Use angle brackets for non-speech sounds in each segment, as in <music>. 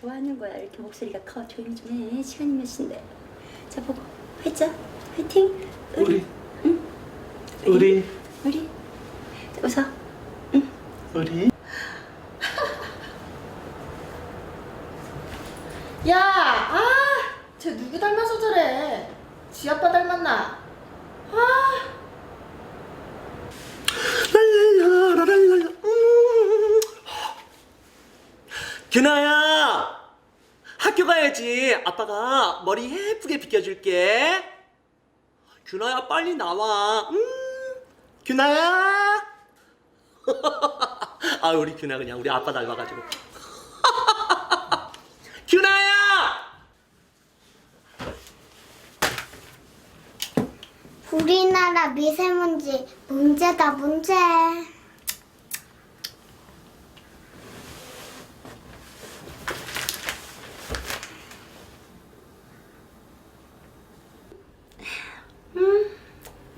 뭐 하는 거야? 이렇게 목소리가 커. 조용히 좀 해. 시간이 몇 시인데. 자, 보고. 회자. 화이팅. 우리 우리 우리. 웃어. 우리 야, 아, 쟤 누구 닮아서 저래? 지 아빠 닮았나? 아, 랄랄라라랄랄라 음. 규나야! 학교 가야지. 아빠가 머리 예쁘게 빗겨줄게. 규나야 빨리 나와. 음. 규나야! <laughs> 아 우리 규나 그냥 우리 아빠 닮아가지고. <laughs> 규나야! 우리나라 미세먼지 문제다 문제.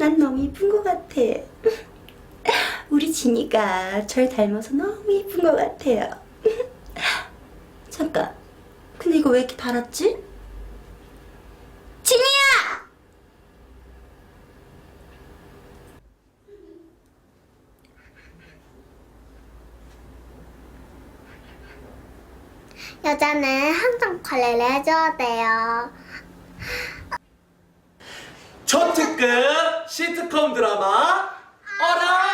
난 너무 이쁜 것 같아. 우리 진이가 절 닮아서 너무 이쁜 것 같아요. 잠깐. 근데 이거 왜 이렇게 달았지? 진이야! 여자는 항상 관리를 해줘야 돼요. 초특급 시트콤 드라마 어라?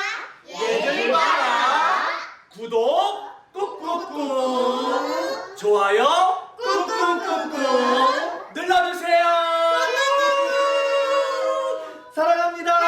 얘들 봐라. 구독 꾹꾹꾹. 좋아요 꾹꾹꾹꾹. 눌러주세요. 사랑합니다.